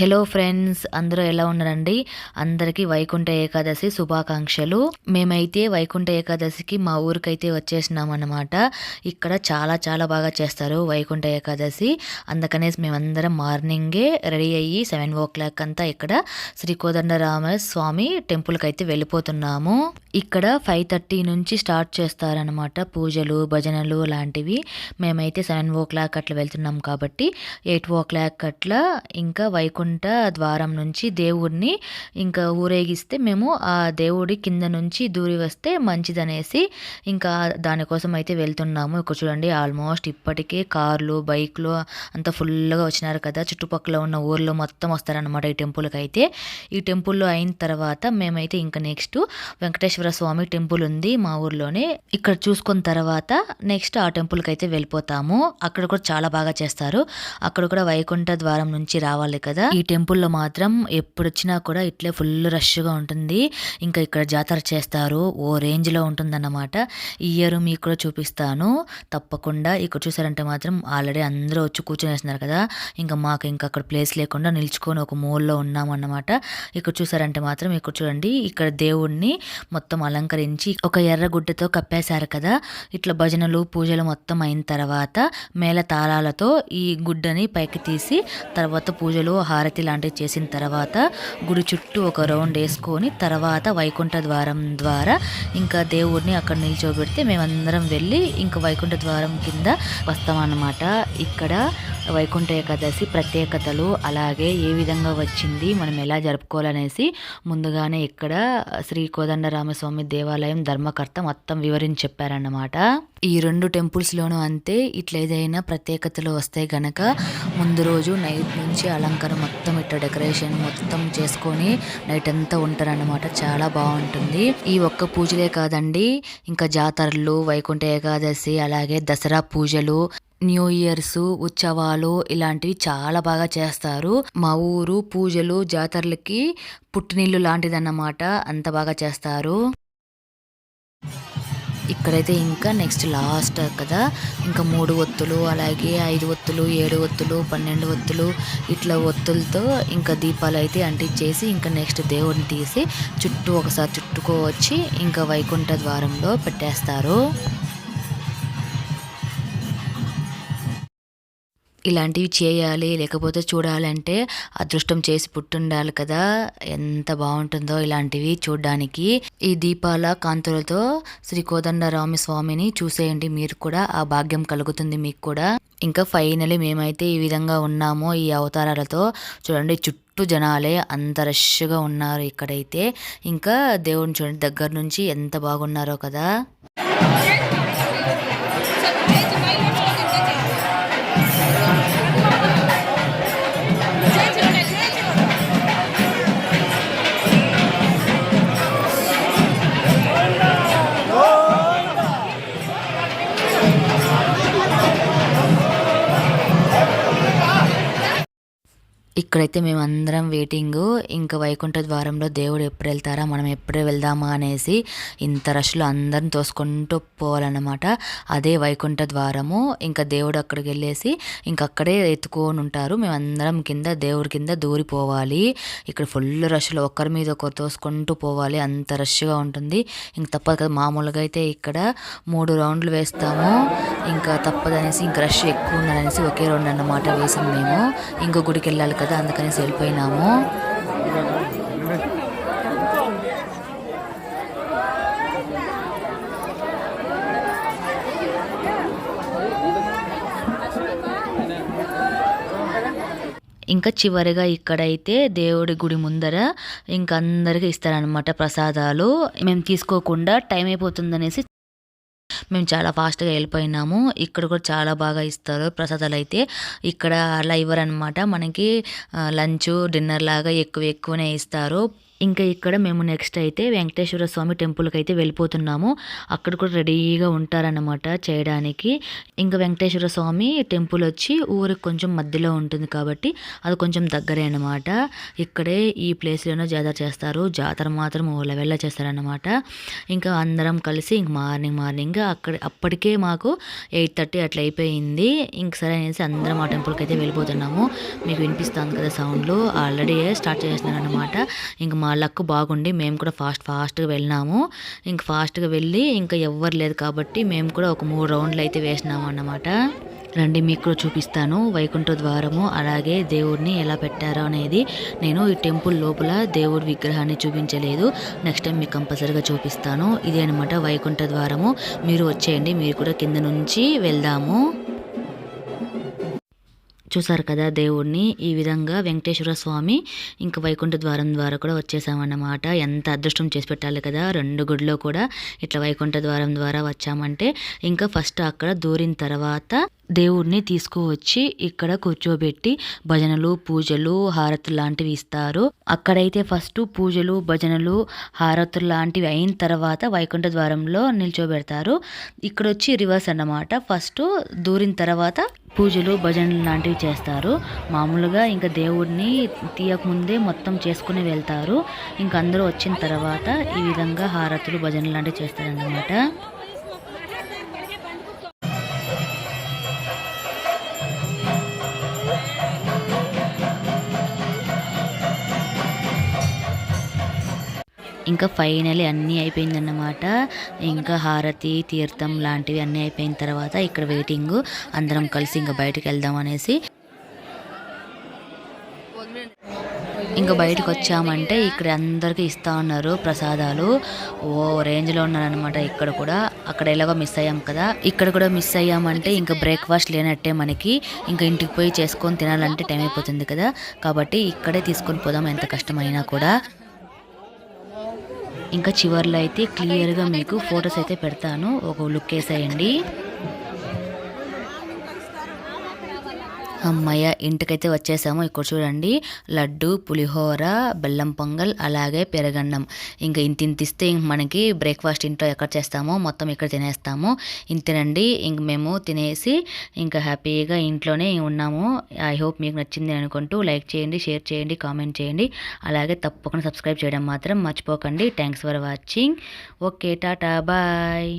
Hello friends అందరూ ఎలా ఉన్నారండి? అందరికీ వైకుంఠ ఏకాదశి శుభాకాంక్షలు. మేమైతే వైకుంఠ ఏకాదశికి మా ఊరికైతే వచ్చేసినామన్నమాట. ఇక్కడ చాలా చాలా బాగా చేస్తారు వైకుంఠ ఏకాదశి. అందుకనే మేమందరం మార్నింగే రెడీ అయ్యి సెవెన్ ఓ క్లాక్ అంతా ఇక్కడ శ్రీ కోదండరామ స్వామి టెంపుల్కి అయితే వెళ్ళిపోతున్నాము. ఇక్కడ ఫైవ్ థర్టీ నుంచి స్టార్ట్ చేస్తారనమాట పూజలు భజనలు లాంటివి. మేమైతే సెవెన్ ఓ క్లాక్ అట్లా వెళ్తున్నాం కాబట్టి ఎయిట్ ఓ క్లాక్ అట్లా ఇంకా వైకుంఠ ద్వారం నుంచి దేవుడిని ఇంకా ఊరేగిస్తే మేము ఆ దేవుడి కింద నుంచి దూరి వస్తే మంచిదనేసి ఇంకా దానికోసం అయితే వెళ్తున్నాము. ఇక్కడ చూడండి ఆల్మోస్ట్ ఇప్పటికే కార్లు బైక్లు అంతా ఫుల్గా వచ్చినారు కదా. చుట్టుపక్కల ఉన్న ఊర్లో మొత్తం వస్తారనమాట ఈ టెంపుల్కి అయితే ఈ టెంపుల్లో అయిన తర్వాత మేమైతే ఇంకా నెక్స్ట్ వెంకటేశ్వర స్వామి టెంపుల్ ఉంది మా ఊర్లోనే. ఇక్కడ చూసుకున్న తర్వాత నెక్స్ట్ ఆ టెంపుల్కి అయితే వెళ్ళిపోతాము. అక్కడ కూడా చాలా బాగా చేస్తారు. అక్కడ కూడా వైకుంఠ ద్వారం నుంచి రావాలి కదా. ఈ ఈ టెంపుల్లో మాత్రం ఎప్పుడొచ్చినా కూడా ఇట్లే ఫుల్ రష్గా ఉంటుంది. ఇంకా ఇక్కడ జాతర చేస్తారు. ఓ రేంజ్లో ఉంటుందన్నమాట. ఈ ఇయర్ మీకు కూడా చూపిస్తాను. తప్పకుండా ఇక్కడ చూసారంటే మాత్రం ఆల్రెడీ అందరూ వచ్చి కూర్చొనేస్తున్నారు కదా. ఇంకా మాకు ఇంకా అక్కడ ప్లేస్ లేకుండా నిల్చుకొని ఒక మూల్లో ఉన్నామన్నమాట. ఇక్కడ చూసారంటే మాత్రం ఇక్కడ చూడండి. ఇక్కడ దేవుణ్ణి మొత్తం అలంకరించి ఒక ఎర్ర గుడ్డతో కప్పేశారు కదా. ఇట్లా భజనలు పూజలు మొత్తం అయిన తర్వాత మేళ తాళాలతో ఈ గుడ్డని పైకి తీసి తర్వాత పూజలు హార హారతి లాంటివి చేసిన తర్వాత గుడి చుట్టూ ఒక రౌండ్ వేసుకొని తర్వాత వైకుంఠ ద్వారం ద్వారా ఇంకా దేవుడిని అక్కడ నిల్చోబెడితే మేమందరం వెళ్ళి ఇంకా వైకుంఠ ద్వారం కింద వస్తామన్నమాట. ఇక్కడ వైకుంఠ ఏకాదశి ప్రత్యేకతలు అలాగే ఏ విధంగా వచ్చింది మనం ఎలా జరుపుకోవాలనేసి ముందుగానే ఇక్కడ శ్రీ కోదండరామస్వామి దేవాలయం ధర్మకర్త మొత్తం వివరించి చెప్పారన్నమాట. ఈ రెండు టెంపుల్స్లోనూ అంతే ఇట్లా ఏదైనా ప్రత్యేకతలు వస్తాయి గనక ముందు రోజు నైట్ నుంచి అలంకారం మొత్తం ఇట్లా డెకరేషన్ మొత్తం చేసుకొని నైట్ అంతా ఉంటారన్నమాట. చాలా బాగుంటుంది. ఈ ఒక్క పూజలే కాదండి ఇంకా జాతరలు వైకుంఠ ఏకాదశి అలాగే దసరా పూజలు న్యూ ఇయర్స్ ఉత్సవాలు ఇలాంటివి చాలా బాగా చేస్తారు. మా ఊరు పూజలు జాతరలకి పుట్టినిల్లు లాంటిదన్నమాట అంత బాగా చేస్తారు. ఇక్కడైతే ఇంకా నెక్స్ట్ లాస్ట్ కదా. ఇంకా మూడు ఒత్తులు అలాగే ఐదు ఒత్తులు ఏడు ఒత్తులు పన్నెండు ఒత్తులు ఇట్లా ఒత్తులతో ఇంకా దీపాలు అయితే అంటించేసి ఇంకా నెక్స్ట్ దేవుడిని తీసి చుట్టూ ఒకసారి చుట్టుకోవచ్చి ఇంకా వైకుంఠ ద్వారంలో పెట్టేస్తారు. ఇలాంటివి చేయాలి లేకపోతే చూడాలంటే అదృష్టం చేసి పుట్టుండాలి కదా. ఎంత బాగుంటుందో ఇలాంటివి చూడడానికి. ఈ దీపాల కాంతులతో శ్రీ కోదండరామి స్వామిని చూసేయండి. మీరు కూడా ఆ భాగ్యం కలుగుతుంది మీకు కూడా. ఇంకా ఫైనలీ మేమైతే ఈ విధంగా ఉన్నాము ఈ అవతారాలతో. చూడండి చుట్టూ జనాలే అంత రష్గా ఉన్నారు ఇక్కడైతే. ఇంకా దేవుని చూడండి దగ్గర నుంచి ఎంత బాగున్నారో కదా. ఇక్కడైతే మేము అందరం వెయిటింగ్. ఇంకా వైకుంఠ ద్వారంలో దేవుడు ఎప్పుడు వెళ్తారా మనం ఎప్పుడే వెళ్దామా అనేసి ఇంత రష్లో అందరిని తోసుకుంటూ పోవాలన్నమాట. అదే వైకుంఠ ద్వారము. ఇంకా దేవుడు అక్కడికి వెళ్ళేసి ఇంకా అక్కడే ఎత్తుకొని ఉంటారు. మేము అందరం కింద దేవుడి కింద దూరిపోవాలి ఇక్కడ ఫుల్ రష్లో ఒకరి మీద ఒకరు తోసుకుంటూ పోవాలి. అంత రష్గా ఉంటుంది. ఇంక తప్పదు కదా మామూలుగా అయితే ఇక్కడ మూడు రౌండ్లు వేస్తాము. ఇంకా తప్పదనేసి ఇంకా రష్ ఎక్కువ ఉన్నదనేసి ఒకే రౌండ్ అన్నమాట వేసాం మేము. ఇంకో గుడికి వెళ్ళాలి కదా అందుకనేసి వెళ్ళిపోయినాము. ఇంకా చివరిగా ఇక్కడైతే దేవుడి గుడి ముందర ఇంకా అందరికీ ఇస్తారనమాట ప్రసాదాలు. మేము తీసుకోకుండా టైం అయిపోతుందనేసి మేము చాలా ఫాస్ట్గా వెళ్ళిపోయినాము. ఇక్కడ కూడా చాలా బాగా ఇస్తారు ప్రసాదాలు అయితే ఇక్కడ అలా ఇవ్వరనమాట మనకి లంచ్ డిన్నర్ లాగా ఎక్కువ ఎక్కువనే ఇస్తారు. ఇంకా ఇక్కడ మేము నెక్స్ట్ అయితే వెంకటేశ్వర స్వామి టెంపుల్కి అయితే వెళ్ళిపోతున్నాము. అక్కడ కూడా రెడీగా ఉంటారన్నమాట చేయడానికి. ఇంకా వెంకటేశ్వర స్వామి టెంపుల్ వచ్చి ఊరికి కొంచెం మధ్యలో ఉంటుంది కాబట్టి అది కొంచెం దగ్గరే అనమాట ఇక్కడే ఈ ప్లేస్లోనే జాతర చేస్తారు. జాతర మాత్రం ఓ లెవెల్లో చేస్తారనమాట ఇంకా అందరం కలిసి ఇంక మార్నింగ్ మార్నింగ్ అక్కడ అప్పటికే మాకు ఎయిట్ థర్టీ అట్లా అయిపోయింది. ఇంక సరే అనేసి అందరం ఆ టెంపుల్కి అయితే వెళ్ళిపోతున్నాము. మీకు వినిపిస్తుంది కదా సౌండ్లు. ఆల్రెడీ స్టార్ట్ చేస్తున్నాను అనమాట ఇంక మా లక్ బాగుండి మేము కూడా ఫాస్ట్ ఫాస్ట్గా వెళ్ళినాము. ఇంక ఫాస్ట్గా వెళ్ళి ఇంకా ఎవ్వరు లేదు కాబట్టి మేము కూడా ఒక మూడు రౌండ్లు అయితే వేసినాము అన్నమాట. రండి మీకు కూడా చూపిస్తాను వైకుంఠ ద్వారము అలాగే దేవుడిని ఎలా పెట్టారో అనేది. నేను ఈ టెంపుల్ లోపల దేవుడి విగ్రహాన్ని చూపించలేదు. నెక్స్ట్ టైం మీకు కంపల్సరీగా చూపిస్తాను. ఇదే అనమాట వైకుంఠ ద్వారము. మీరు వచ్చేయండి మీరు కూడా కింద నుంచి వెళ్దాము. చూసారు కదా దేవుణ్ణి? ఈ విధంగా వెంకటేశ్వర స్వామి ఇంకా వైకుంఠ ద్వారం ద్వారా కూడా వచ్చేసామన్నమాట. ఎంత అదృష్టం చేసి పెట్టాలి కదా? రెండు గుడిలో కూడా ఇట్లా వైకుంఠ ద్వారం ద్వారా వచ్చామంటే ఇంకా ఫస్ట్ అక్కడ దూరిన తర్వాత దేవుడిని తీసుకువచ్చి ఇక్కడ కూర్చోబెట్టి భజనలు పూజలు హారతులు లాంటివి ఇస్తారు. అక్కడైతే ఫస్ట్ పూజలు భజనలు హారతులు లాంటివి అయిన తర్వాత వైకుంఠ ద్వారంలో నిల్చోబెడతారు. ఇక్కడ వచ్చి రివర్స్ అన్నమాట. ఫస్ట్ దూరిన తర్వాత పూజలు భజనలు లాంటివి చేస్తారు. మామూలుగా ఇంకా దేవుడిని తీయకముందే మొత్తం చేసుకుని వెళ్తారు. ఇంకా అందరూ వచ్చిన తర్వాత ఈ విధంగా హారతులు భజనలు లాంటివి చేస్తారన్నమాట. ఇంకా ఫైనలీ అన్నీ అయిపోయిందన్నమాట. ఇంకా హారతి తీర్థం లాంటివి అన్నీ అయిపోయిన తర్వాత ఇక్కడ వెయిటింగ్ అందరం కలిసి ఇంకా బయటకు వెళ్దాం అనేసి. ఇంకా బయటకు వచ్చామంటే ఇక్కడ అందరికీ ఇస్తా ఉన్నారు ప్రసాదాలు. ఓ రేంజ్లో ఉన్నారనమాట ఇక్కడ కూడా. అక్కడ ఎలాగో మిస్ అయ్యాం కదా. ఇక్కడ కూడా మిస్ అయ్యామంటే ఇంకా బ్రేక్ఫాస్ట్ లేనట్టే మనకి. ఇంకా ఇంటికి పోయి చేసుకొని తినాలంటే టైం అయిపోతుంది కదా. కాబట్టి ఇక్కడే తీసుకొని పోదాం ఎంత కష్టమైనా కూడా. ఇంకా చివర్లో అయితే క్లియర్గా మీకు ఫొటోస్ అయితే పెడతాను. ఒక లుక్ వేసేయండి. అమ్మయ్య ఇంటికైతే వచ్చేసాము. ఇక్కడ చూడండి లడ్డు పులిహోర బెల్లం పొంగల్ అలాగే పెరగన్నం. ఇంకా ఇంత ఇంత ఇస్తే ఇంక మనకి బ్రేక్ఫాస్ట్ ఇంట్లో ఎక్కడ చేస్తామో మొత్తం ఇక్కడ తినేస్తాము. ఇంతేనండి ఇంక మేము తినేసి ఇంకా హ్యాపీగా ఇంట్లోనే ఉన్నాము. ఐ హోప్ మీకు నచ్చింది అనుకుంటూ లైక్ చేయండి షేర్ చేయండి కామెంట్ చేయండి. అలాగే తప్పకుండా సబ్స్క్రైబ్ చేయడం మాత్రం మర్చిపోకండి. Thanks for watching okay tata bye